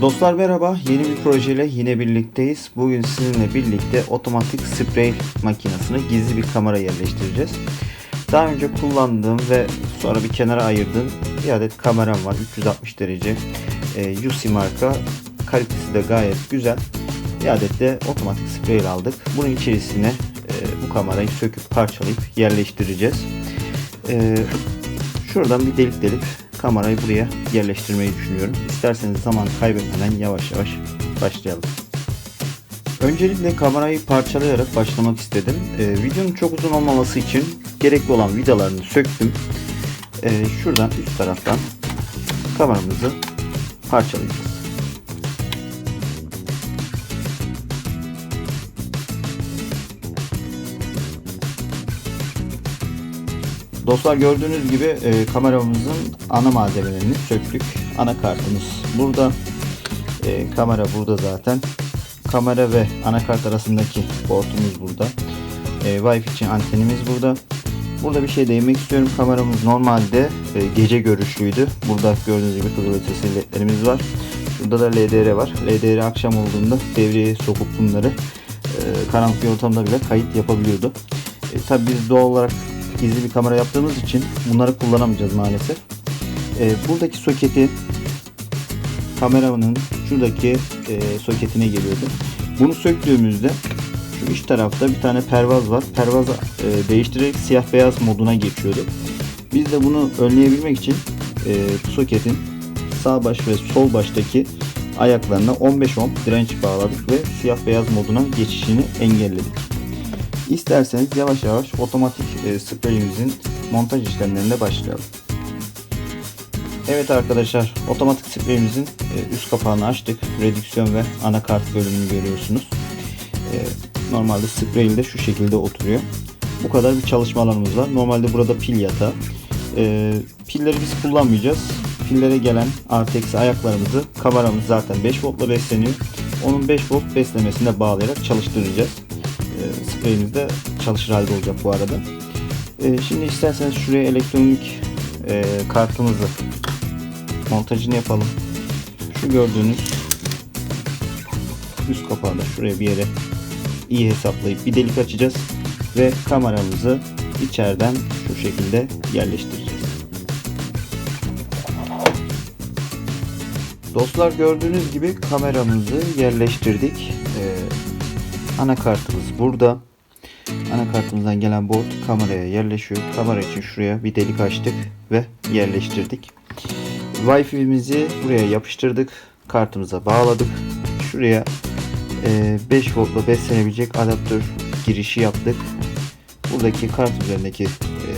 Dostlar merhaba. Yeni bir projeyle yine birlikteyiz. Bugün sizinle birlikte otomatik sprey makinesine gizli bir kamera yerleştireceğiz. Daha önce kullandığım ve sonra bir kenara ayırdığım bir adet kameram var. 360 derece e, UC marka. Kalitesi de gayet güzel. Bir adet de otomatik sprey aldık. Bunun içerisine e, bu kamerayı söküp parçalayıp yerleştireceğiz. E, şuradan bir delik delip kamerayı buraya yerleştirmeyi düşünüyorum. İsterseniz zaman kaybetmeden yavaş yavaş başlayalım. Öncelikle kamerayı parçalayarak başlamak istedim. Ee, videonun çok uzun olmaması için gerekli olan vidalarını söktüm. Ee, şuradan üst taraftan kameramızı parçalayacağız. Dostlar gördüğünüz gibi e, kameramızın ana malzemelerini söktük. Anakartımız burada. E, kamera burada zaten. Kamera ve anakart arasındaki portumuz burada. E, Wi-Fi için antenimiz burada. Burada bir şey değinmek istiyorum. Kameramız normalde e, gece görüşlüydü. Burada gördüğünüz gibi kızılötesi ledlerimiz var. Burada da LDR var. LDR akşam olduğunda devreye sokup bunları e, karanlık bir ortamda bile kayıt yapabiliyordu. E, tabii biz doğal olarak gizli bir kamera yaptığımız için bunları kullanamayacağız maalesef. E, buradaki soketi kameranın şuradaki e, soketine geliyordu. Bunu söktüğümüzde şu iç tarafta bir tane pervaz var. Pervazı e, değiştirerek siyah beyaz moduna geçiyordu. Biz de bunu önleyebilmek için e, bu soketin sağ baş ve sol baştaki ayaklarına 15 ohm direnç bağladık ve siyah beyaz moduna geçişini engelledik. İsterseniz yavaş yavaş otomatik e, spreyimizin montaj işlemlerine başlayalım. Evet arkadaşlar otomatik spreyimizin e, üst kapağını açtık. Redüksiyon ve anakart bölümünü görüyorsunuz. E, normalde sprey de şu şekilde oturuyor. Bu kadar bir çalışmalarımız var. Normalde burada pil yatağı. E, pilleri biz kullanmayacağız. Pillere gelen artı eksi ayaklarımızı kameramız zaten 5 voltla besleniyor. Onun 5 volt beslemesine bağlayarak çalıştıracağız. Spreyimiz de çalışır halde olacak bu arada. E, şimdi isterseniz şuraya elektronik e, kartımızı montajını yapalım. Şu gördüğünüz üst kapağı da şuraya bir yere iyi hesaplayıp bir delik açacağız ve kameramızı içeriden şu şekilde yerleştireceğiz. Dostlar gördüğünüz gibi kameramızı yerleştirdik. Ee, anakartımız burada. Anakartımızdan gelen board kameraya yerleşiyor. Kamera için şuraya bir delik açtık ve yerleştirdik. Wi-Fi'mizi buraya yapıştırdık. Kartımıza bağladık. Şuraya e, 5 voltla beslenebilecek adaptör girişi yaptık. Buradaki kart üzerindeki e,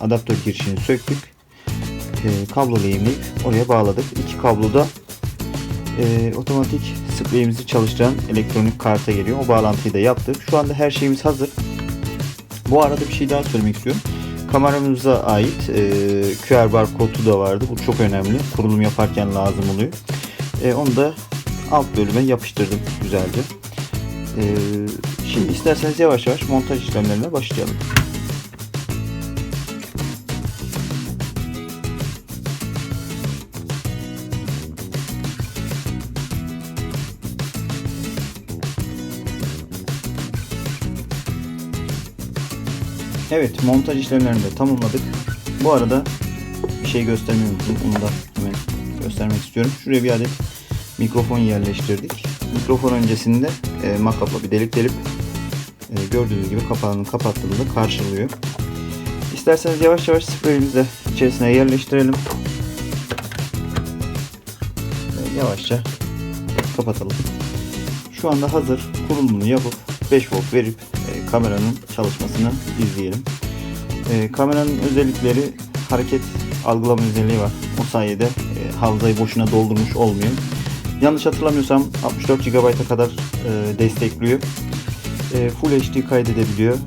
adaptör girişini söktük. E, kablo lehimleyip oraya bağladık. İki kablo da e, otomatik spreyimizi çalıştıran elektronik karta geliyor. O bağlantıyı da yaptık. Şu anda her şeyimiz hazır. Bu arada bir şey daha söylemek istiyorum. Kameramıza ait e, QR barkodu da vardı. Bu çok önemli. Kurulum yaparken lazım oluyor. E, onu da alt bölüme yapıştırdım güzelce. E, şimdi isterseniz yavaş yavaş montaj işlemlerine başlayalım. Evet montaj işlemlerini de tamamladık. Bu arada bir şey göstermeyi unuttum. Onu da hemen göstermek istiyorum. Şuraya bir adet mikrofon yerleştirdik. Mikrofon öncesinde e, makapla bir delik delip e, gördüğünüz gibi kapağını kapattığımızda karşılıyor. İsterseniz yavaş yavaş spreyimizi içerisine yerleştirelim. Ve yavaşça kapatalım. Şu anda hazır. Kurulumunu yapıp 5 volt verip kameranın çalışmasını izleyelim. E, kameranın özellikleri hareket algılama özelliği var. O sayede e, hafızayı boşuna doldurmuş olmuyor. Yanlış hatırlamıyorsam 64 GB'a kadar e, destekliyor. E, Full HD kaydedebiliyor.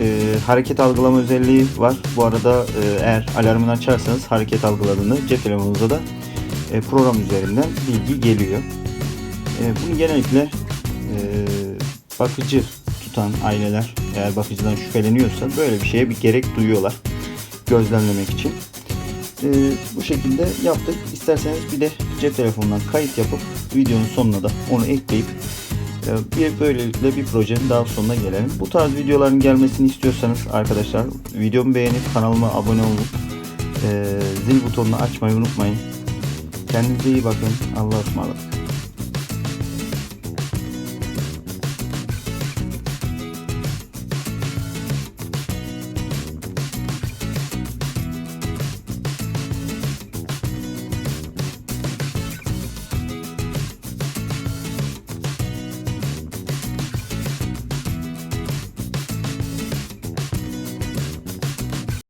E, hareket algılama özelliği var. Bu arada e, eğer alarmını açarsanız hareket algıladığını cep telefonunuzda da e, program üzerinden bilgi geliyor. E, bunu genellikle e, bakıcı tutan aileler eğer bakıcıdan şüpheleniyorsa böyle bir şeye bir gerek duyuyorlar gözlemlemek için. Ee, bu şekilde yaptık. İsterseniz bir de cep telefonundan kayıt yapıp videonun sonuna da onu ekleyip e, bir böylelikle bir projenin daha sonuna gelelim. Bu tarz videoların gelmesini istiyorsanız arkadaşlar videomu beğenip kanalıma abone olup e, zil butonunu açmayı unutmayın. Kendinize iyi bakın. Allah'a ısmarladık.